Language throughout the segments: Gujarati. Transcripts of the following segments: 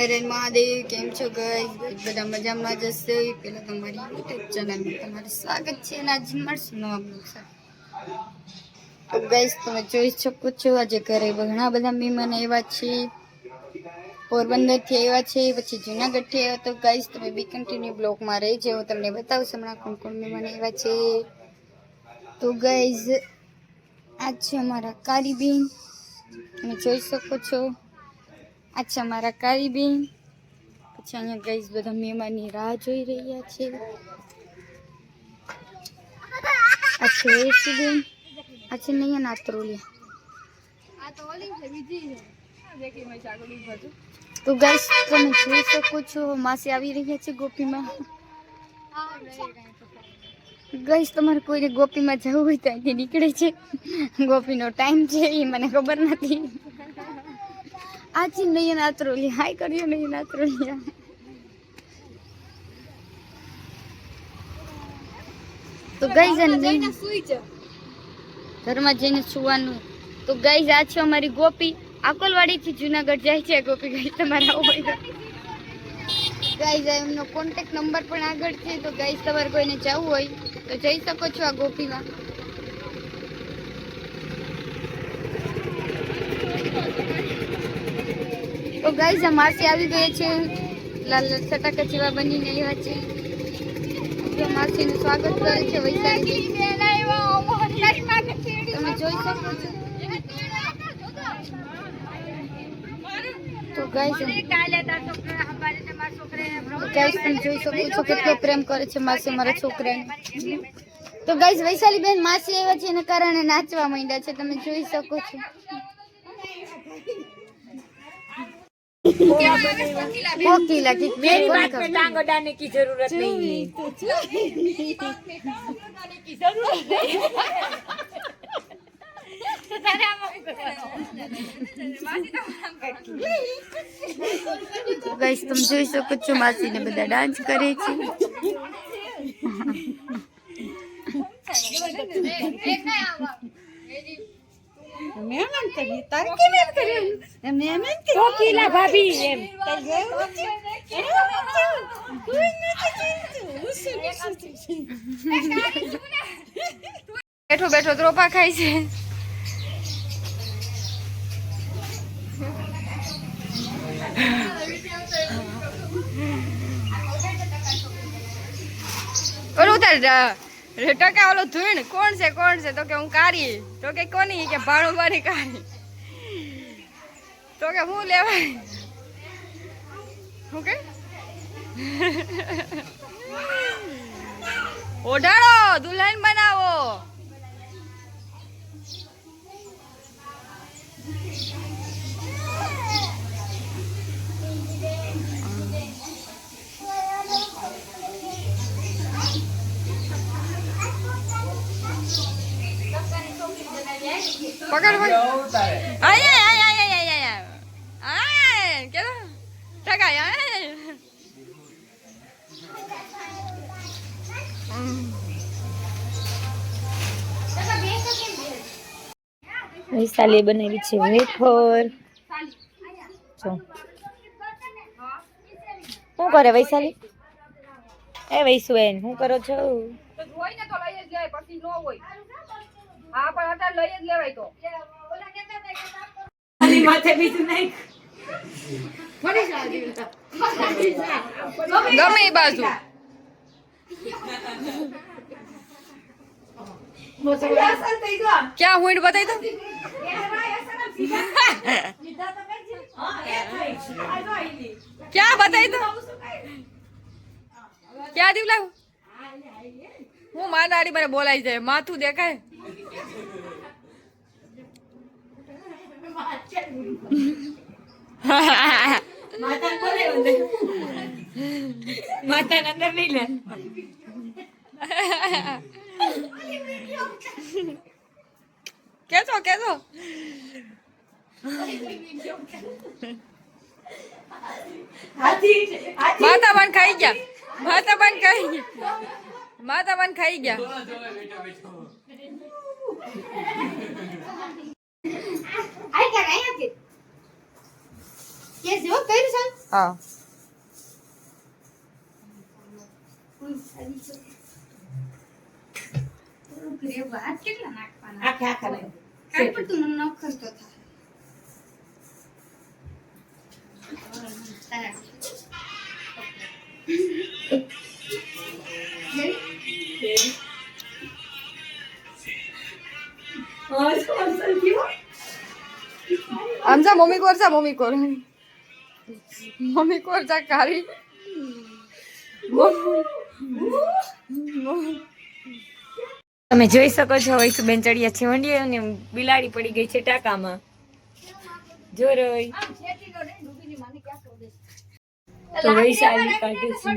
અરે મહાદેવ, કેમ છો ગઈ બધા મજામાં જશે પેલા તમારી યુટ્યુબ ચેનલમાં તમારું સ્વાગત છે અને આજે મળશું તો ગાઈસ તમે જોઈ શકો છો, આજે ઘરે ઘણા બધા મહેમાન આવ્યા છે. પોરબંદરથી આવ્યા છે, પછી જુનાગઢથી આવ્યા. તો ગઈશ તમે બી કન્ટિન્યુ બ્લોગમાં રહી હું તમને બતાવશું હમણાં કોણ કોણ મહેમાન આવ્યા છે. તો ગાઈસ આ છે અમારા કારીબીન. તમે જોઈ શકો છો. અચ્છા મારા કારીબેન. પછી અહીંયા ગઈસ બધા મહેમાનની રાહ જોઈ રહ્યા છે. અચ્છા બેન અચ્છા નહીં નાત્રોલિયા તો ગઈશ તમે જોઈ શકો છો માસી આવી રહ્યા છે ગોપીમાં. ગઈસ તમારે કોઈને ગોપીમાં જવું હોય તો અહીંથી નીકળે છે. ગોપીનો ટાઈમ છે એ મને ખબર નથી. આજે નહીં નાત્રોલિયા હાય કર્યો નહીં નાત્રોલિયા તો ગઈ ઘરમાં જઈને સુવાનું. તો ગઈ આ છે અમારી ગોપી. આકોલવાડીથી જુનાગઢ જાય છે ગોપી ગઈ તમારા હોય ગાઈઝ એમનો કોન્ટેક્ટ નંબર પણ આગળ છે. તો ગાઈઝ તમારે કોઈને જવું હોય તો જઈ શકો છો આ ગોપીમાં. તો ગાઈઝ આ માસી આવી ગઈ છે. લાલ સટાકા જેવા બનીને આવ્યા છે. માસીનું સ્વાગત કરે છે તમે જોઈ શકો છો. તો ગાઈઝ તમે કરે છે માસી મારા છોકરાને. તો ગાઈઝ વૈશાલી બેન માસી આવ્યા છે એના કારણે નાચવા માંડ્યા છે. તમે જોઈ શકો છો. कोकिला की मेरी बात में टांग अडाने की जरूरत नहीं है ગાઈસ તમે જોઈ શકો છો માસીને બધા ડાન્સ કરે છે મહેમાન કરી તારે કેમ એમ કર્યું મહેમાન કરી કોકિલા ભાભી એમ. બેઠો બેઠો ત્રોપા ખાય છે. ઓલું તાર ટકા ઓલો ધૂણ કોણ છે કોણ છે? તો કે હું કારી. તો કે કોની? કે ભાણું મારી કારી. તો કે હું લેવાય? હું કે? ઓઢાડો દુલ્હન બનાવો. પકડ પકડ. આય કેલો ટકાય આય વૈશાલી બનાવી છે વેફર જો શું કરે વૈશાલી એ વૈશુબેન શું કરો છો હોય ને તો લઈ જ લેવાય પછી નો હોય હા પણ અત્યારે લઈ જ લેવાય તો માથે બીજું નહીં ગમે એ બાજુ. ક્યાં હું બતાવી દો ક્યાં બતાવી દો ક્યાં દીવલા હું માનાડી મને બોલાઈ જાય, માથું દેખાય. માતા અંદર નહીં લે કેજો કેજો માતા બન ખાઈ ગયા. માતા બન ખાઈ ગયા. માતા બન ખાઈ ગયા. કે જો કર્યું છે હા કેટલા નાખવાના આખે આખા લઈ કાંઈ તો થાય આમ જા મમ્મી કોર જા મમ્મી કોર મમ્મી કોર જા કારી તમે જોઈ શકો છો વૈસુબેન ચડિયા છે વંડીએ અને બિલાડી પડી ગઈ છે ટાકામાં. જો રોય. તો વૈશાલી કાઢે છે.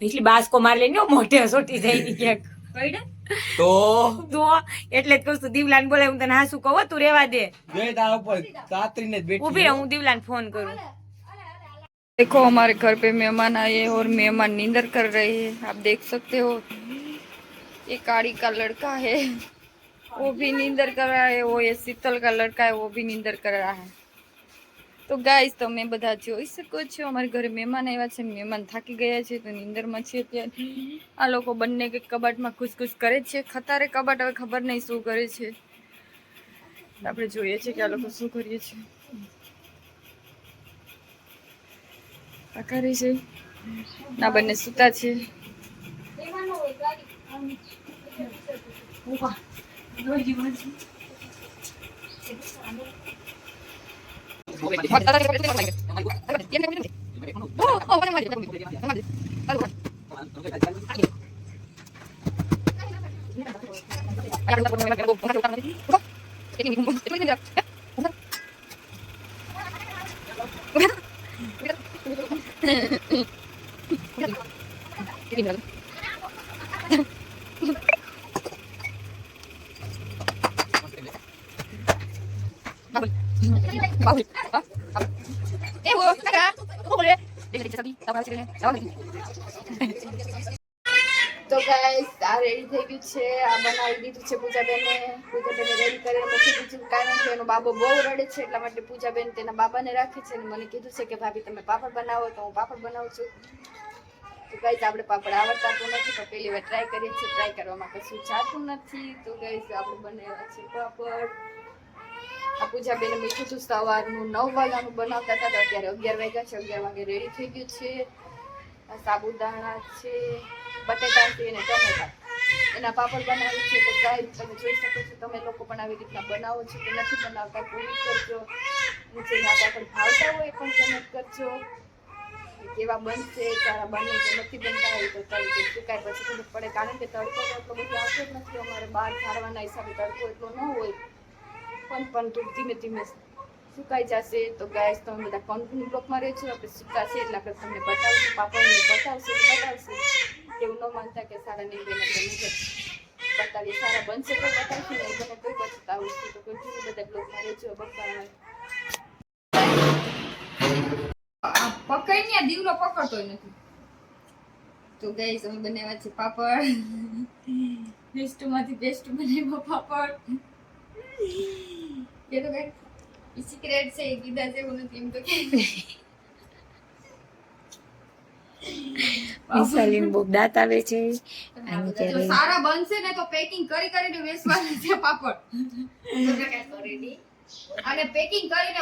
એટલી બાસકો માર લઈને મોઢે સોટી જાય ક્યાંક. તો તો એટલે જ કહું છું દીવલાને બોલે હું તને હાસુ કહું હો, તું રેવા દે જોઈ તારા ઉપર કાતરીને જ બેઠી ઉભી રહે હું દીવલાને ફોન કરું देखो हमारे घर पे मेहमान आए हैं और मेहमान नींदर कर रहे हैं आप देख सकते हो ये काड़ी का लड़का है वो भी नींदर कर रहा है वो ये शीतल का लड़का है वो भी नींदर कर रहा है તો ગાઈસ તમે બધા જોઈ શકો છો, અમારા ઘરે મહેમાન આવ્યા છે, મહેમાન થાકી ગયા છે, તો નિંદરમાં છે ત્યારે આ લોકો બંને કંઈક કબાટમાં ખુશખુશ કરે છે ખતારે કબાટ, હવે ખબર નહીં શું કરે છે. આપણે જોઈએ છે કે આ લોકો શું કરીએ છીએ આ કરે છે. ના બંને સૂતા છે. Gracias. તો ગાઈસ આ રેડી થઈ ગયું છે. આ બનાવી દીધું છે પૂજાબેને. પૂજાબેને રેડી કરીને મૂકી દીધું કારણ કે એનો બાબો બહુ રડે છે, એટલા માટે પૂજાબેન તેના બાબાને રાખે છે અને મને કીધું છે કે, ભાભી, તમે પાપડ બનાવો તો હું પાપડ બનાવું છું. તો ગાઈસ આપણે પાપડ આવડતા તો નથી તો પહેલી વાર ટ્રાય કરીએ છીએ. ટ્રાય કરવામાં કશું જાતું નથી. તો ગાઈસ આપણે બનાવ્યા છે પાપડ. આ પૂજાબેને મીઠું કીધું સવારનું નવ વાગ્યાનું બનાવતા હતા અત્યારે અગિયાર વાગ્યા છે, અગિયાર વાગે રેડી થઈ ગયું છે. સાબુદાણા છે, બટેટા છે અને ટમેટા. એના પાપડ બનાવી છે, તો ગાઈસ તમે જોઈ શકો છો, તમે લોકો પણ આવી રીતના બનાવો છો કે નથી બનાવતા, કોમેન્ટ કરજો. નીચેના પાપડ ભાવતા હોય પણ કોમેન્ટ કરજો. કેવા બનશે તારા બને કે નથી બનતા હોય તો તળ કે સુકાય પછી ખબર પડે. કારણ કે તડકો એટલો બધો આવતો જ નથી. અમારે બહાર ખાડવાના હિસાબે તડકો એટલો ન હોય. પણ પણ તો ધીમે ધીમે સુકાઈ જશે. તો ગાય તમે બધા કંપની બ્લોકમાં રહેજો. આપણે સુકાશે એટલે આપણે તમને બતાવશું પાપડને બતાવશે બતાવશે. એવું ન માનતા કે સારા નહીં બને તો નહીં બતાવીએ. સારા બનશે તો બતાવશું નહીં બને તો બતાવશું. તો કન્ટિન્યુ બધા બ્લોકમાં રહેજો. પકડી પકડીને દીવલો પકડતો નથી. તો ગઈ અમે બનાવ્યા છે પાપડ. બેસ્ટમાંથી બેસ્ટ બનાવ્યો પાપડ. તો કઈ સિક્રેટ છે એ કીધા જેવું નથી એમ તો કે વૈશાલીને બહુ દાંત આવે છે અને ત્યારે સારા બનશે ને તો પેકિંગ કરી કરીને વેચવાના છે પાપડ અને પેકિંગ કરીને